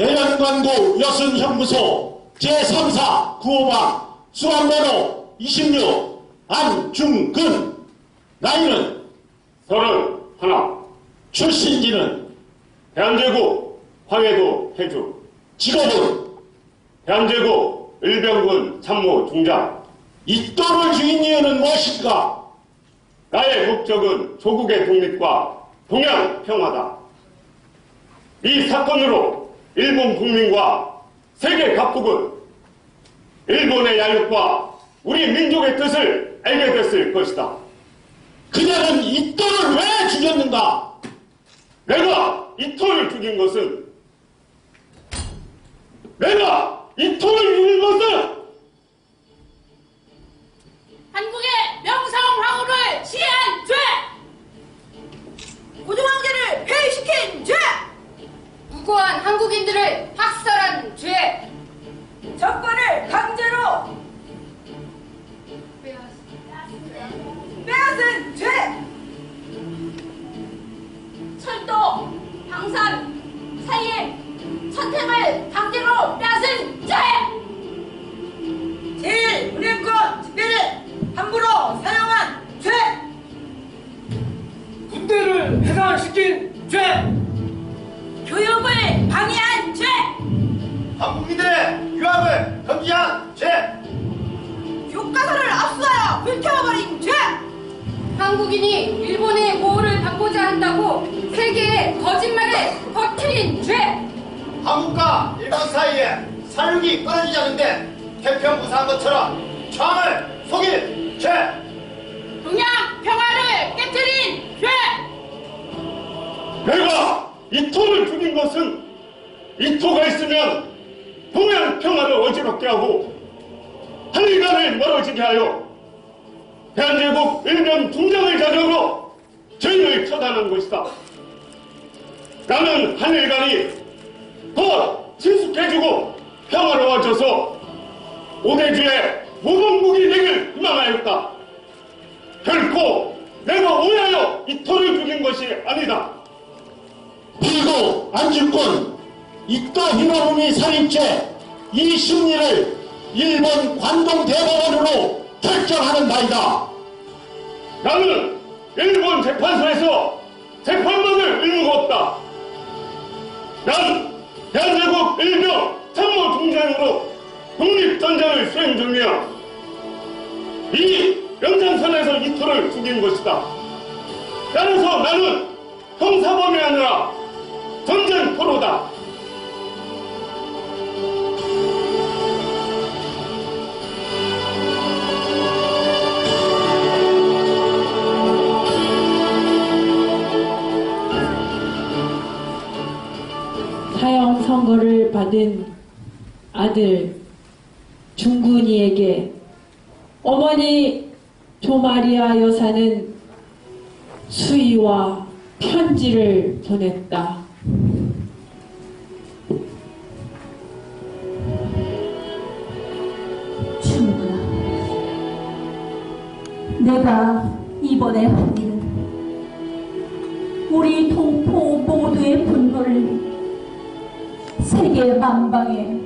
내연관구 여순형무소 제3사 구호방 수감번호 26 안중근 나이는 서른 하나 출신지는 대한제국 황해도 해주 직업은 대한제국 일병군 참모 중장 이 또를 죽인 이유는 무엇일까? 나의 목적은 조국의 독립과 동양 평화다. 이 사건으로 일본 국민과 세계 각국은 일본의 야욕과 우리 민족의 뜻을 알게 됐을 것이다. 그녀는 이 또를 왜 죽였는가? 내가 이토를 죽인 것은 내가 이토를 죽인 것은 한국의 명성황후를 시해한 죄! 고종황제를 폐위시킨 죄! 무고한 한국인들을 학살한 죄! 정권을 강제로 한다고 세계의 거짓말을 퍼뜨린 죄! 한국과 일본 사이에 살육이 끊어지지 않는데 태평무사한 것처럼 창을 속인 죄 동양 평화를 깨뜨린 죄! 내가 이토를 죽인 것은 이토가 있으면 동양 평화를 어지럽게 하고 한일간을 멀어지게 하여 대한제국 일병 중장을 자격으로 저희를 처단한 것이다. 나는 한일간이 더 친숙해지고 평화로워져서 오대주의 모범국이 되길 희망하였다. 결코 내가 오해하여 이 토를 죽인 것이 아니다. 그리고 안중근 이또 희망음이 살인죄 이 심리를 일본 관동 대법원으로 결정하는 바이다. 나는 일본 재판소에서 재판받을 의무가 없다. 난 대한제국 일병 참모 중장으로 독립전쟁을 수행 중이야. 이 연장선에서 이토를 죽인 것이다. 따라서 나는 형사범이 아니라 전쟁포로다. 선고를 받은 아들 중군이에게 어머니 조마리아 여사는 수의와 편지를 보냈다. 충분하. 내가 이번에 한 일은 우리 동포 모두의 분노를 세계 만방에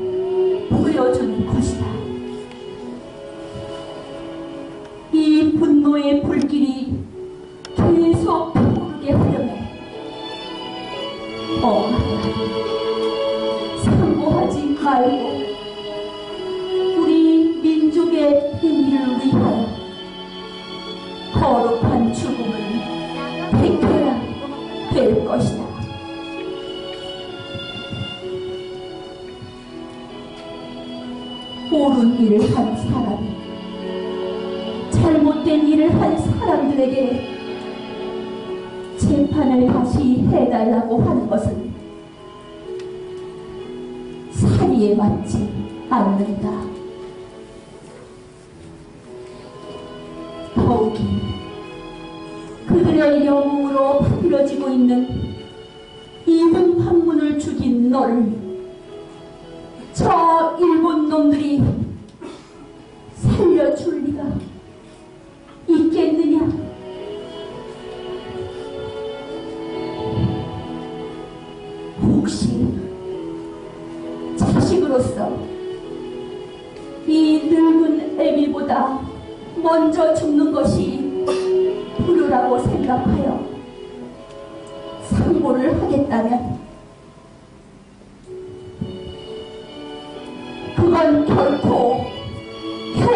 한 사람이 잘못된 일을 한 사람들에게 재판을 다시 해달라고 하는 것은 사리에 맞지 않는다. 더욱이 그들의 영웅으로 파들어지고 있는 이분 판문을 죽인 너를 저 일본 놈들이 살려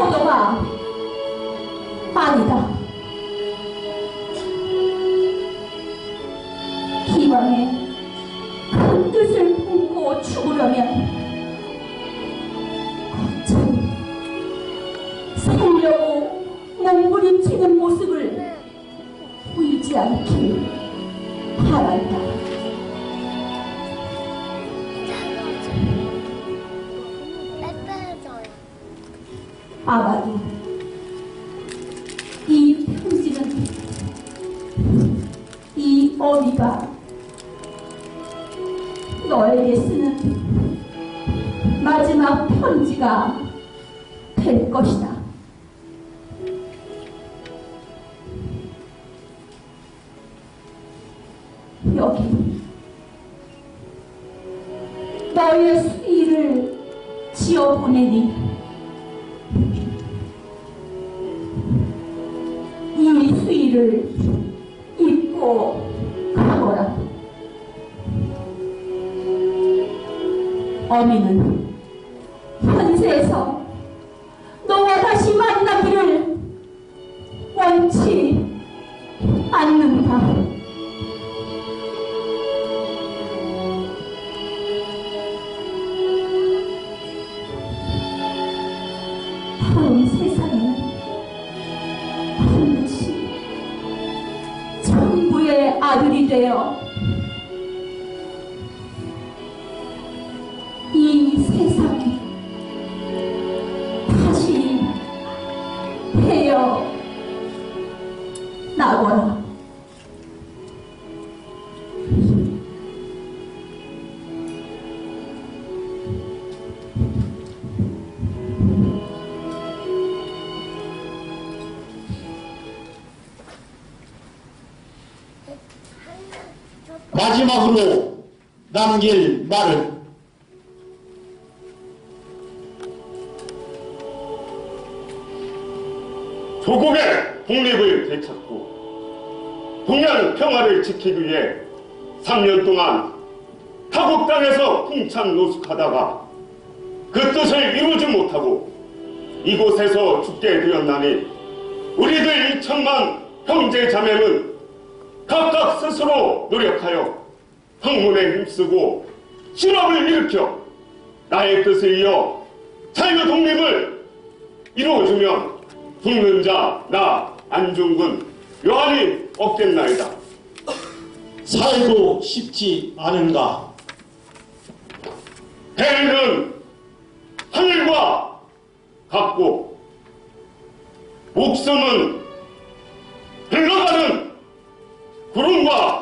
효도가 아니다. 어미가 너에게 쓰는 마지막 편지가 될 것이다. 여기 너의 수의를 지어 보내니 어미는 현세에서 너와 다시 만나기를 원치 않는다. 다음 세상에 는 반드시 천부의 아들이 되어 나거라. 마지막으로 남길 말은 조국의 독립을 평화를 지키기 위해 3년 동안 타국 땅에서 풍창 노숙하다가 그 뜻을 이루지 못하고 이곳에서 죽게 되었나니 우리들 2천만 형제 자매는 각각 스스로 노력하여 학문에 힘쓰고 실업을 일으켜 나의 뜻을 이어 자유 독립을 이루어주면 죽는 자 나 안중근 요한이 없겠나이다. 살고 싶지 않은가? 해는 하늘과 같고 목숨은 흘러가는 구름과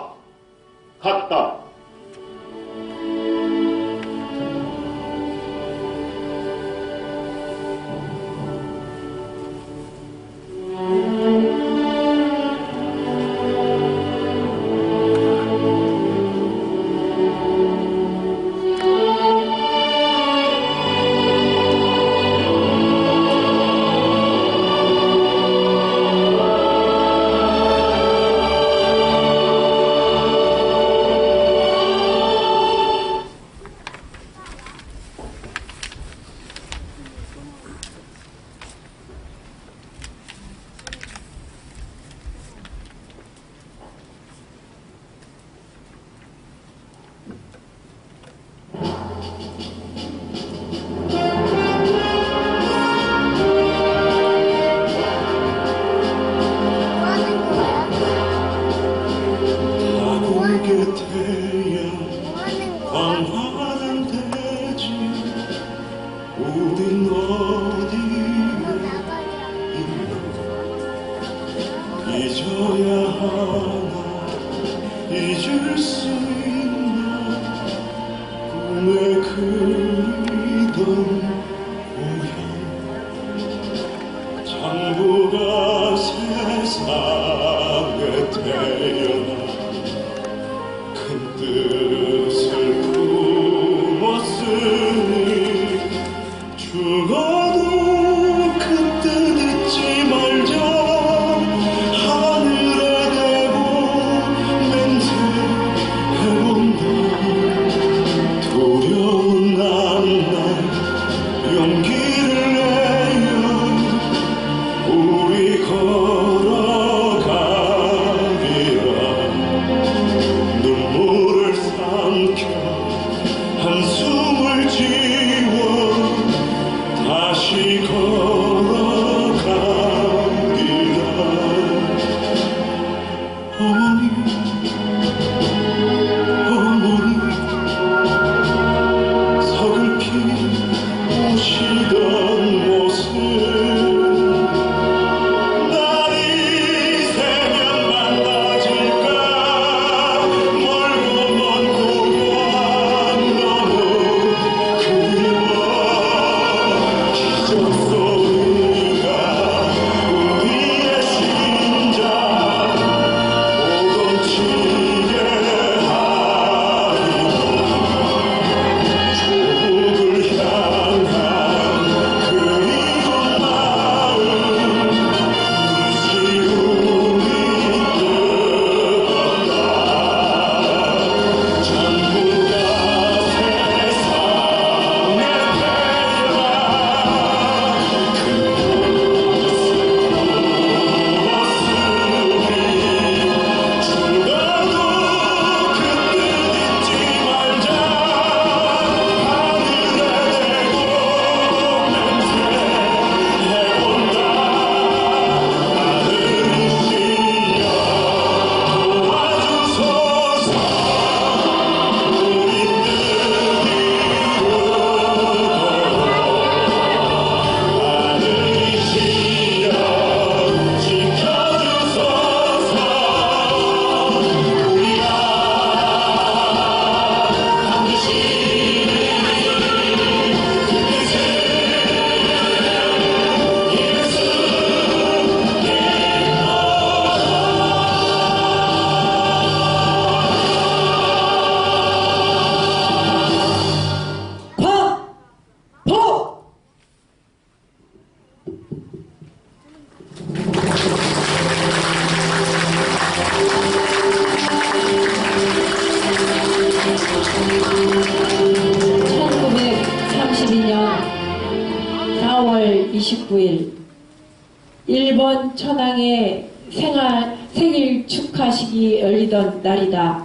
천황의 생활, 생일 축하식이 열리던 날이다.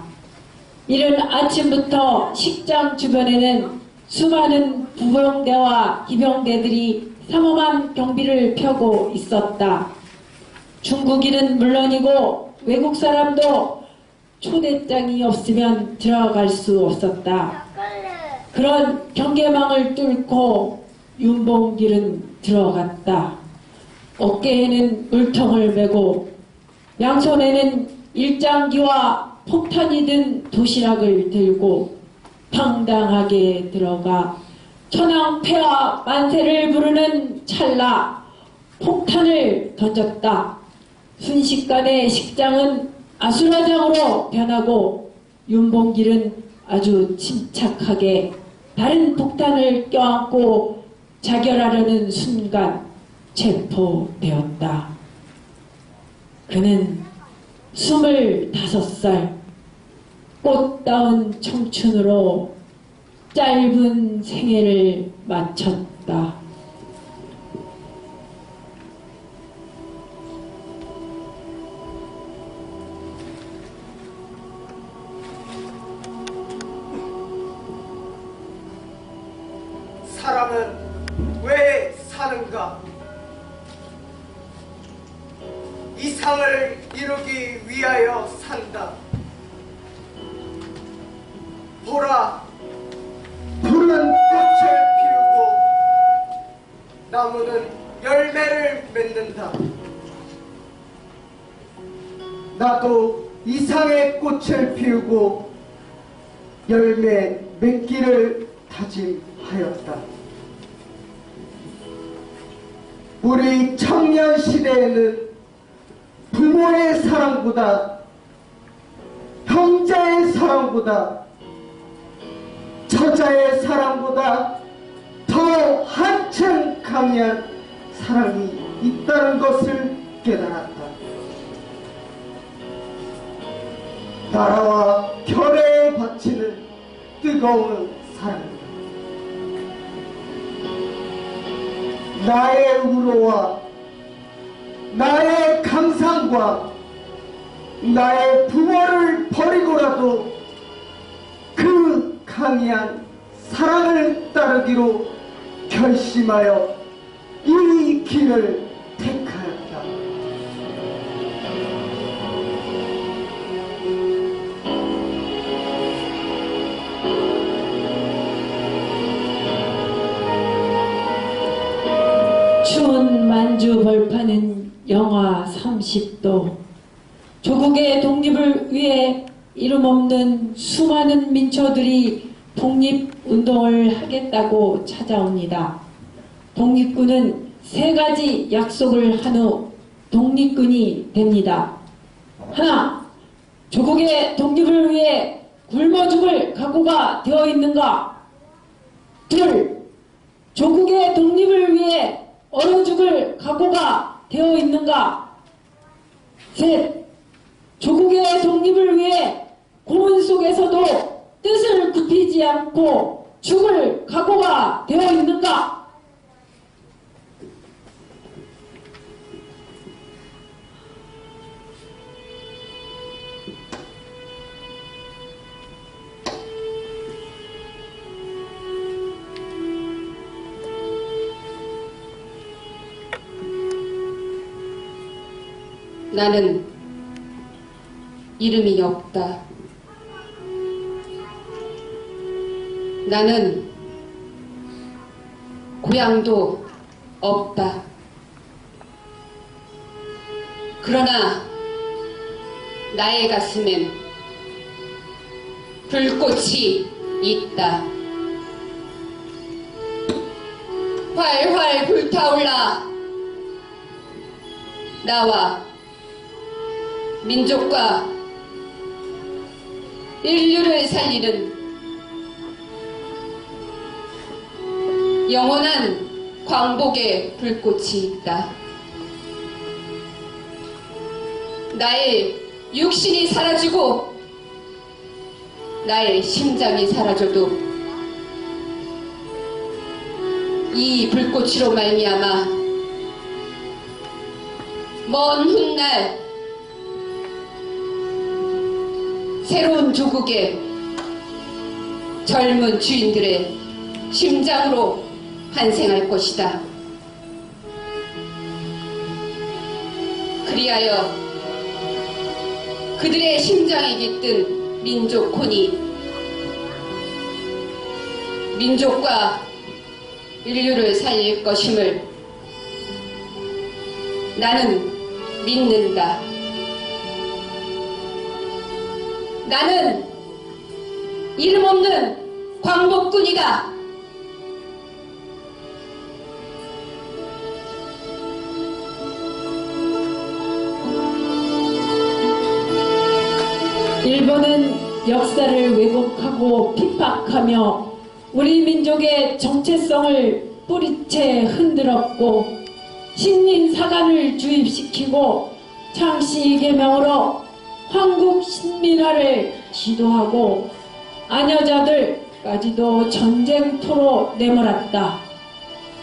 이른 아침부터 식장 주변에는 수많은 부병대와 기병대들이 삼엄한 경비를 펴고 있었다. 중국인은 물론이고 외국 사람도 초대장이 없으면 들어갈 수 없었다. 그런 경계망을 뚫고 윤봉길은 들어갔다. 어깨에는 물통을 메고 양손에는 일장기와 폭탄이 든 도시락을 들고 당당하게 들어가 천황폐하 만세를 부르는 찰나 폭탄을 던졌다. 순식간에 식장은 아수라장으로 변하고 윤봉길은 아주 침착하게 다른 폭탄을 껴안고 자결하려는 순간 체포되었다. 그는 스물다섯 살 꽃다운 청춘으로 짧은 생애를 마쳤다. 위하여 산다. 보라, 푸른 꽃을 피우고 나무는 열매를 맺는다. 나도 이상의 꽃을 피우고 열매 맺기를 다짐하였다. 우리 청년 시대에는 부모의 사랑보다 형제의 사랑보다 처자의 사랑보다 더 한층 강한 사랑이 있다는 것을 깨달았다. 나라와 결의에 바치는 뜨거운 사랑이다. 나의 우로와 나의 감상과 나의 부모를 버리고라도 그 강한 사랑을 따르기로 결심하여 이 길을 영하 30도. 조국의 독립을 위해 이름 없는 수많은 민초들이 독립운동을 하겠다고 찾아옵니다. 독립군은 세 가지 약속을 한 후 독립군이 됩니다. 하나, 조국의 독립을 위해 굶어 죽을 각오가 되어 있는가? 둘, 조국의 독립을 위해 얼어 죽을 각오가 되어 있는가? 셋, 조국의 독립을 위해 고문 속에서도 뜻을 굽히지 않고 죽을 각오가 되어 있는가? 나는 이름이 없다. 나는 고향도 없다. 그러나 나의 가슴엔 불꽃이 있다. 활활 불타올라 나와 민족과 인류를 살리는 영원한 광복의 불꽃이 있다. 나의 육신이 사라지고 나의 심장이 사라져도 이 불꽃으로 말미암아 먼 훗날 새로운 조국의 젊은 주인들의 심장으로 환생할 것이다. 그리하여 그들의 심장에 깃든 민족혼이 민족과 인류를 살릴 것임을 나는 믿는다. 나는 이름 없는 광복군이다. 일본은 역사를 왜곡하고 핍박하며 우리 민족의 정체성을 뿌리채 흔들었고 식민사관을 주입시키고 창씨 개명으로 황국 신민화를 지도하고 아녀자들까지도 전쟁터로 내몰았다.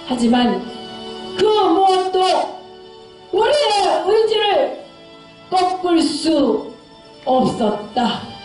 하지만 그 무엇도 우리의 의지를 꺾을 수 없었다.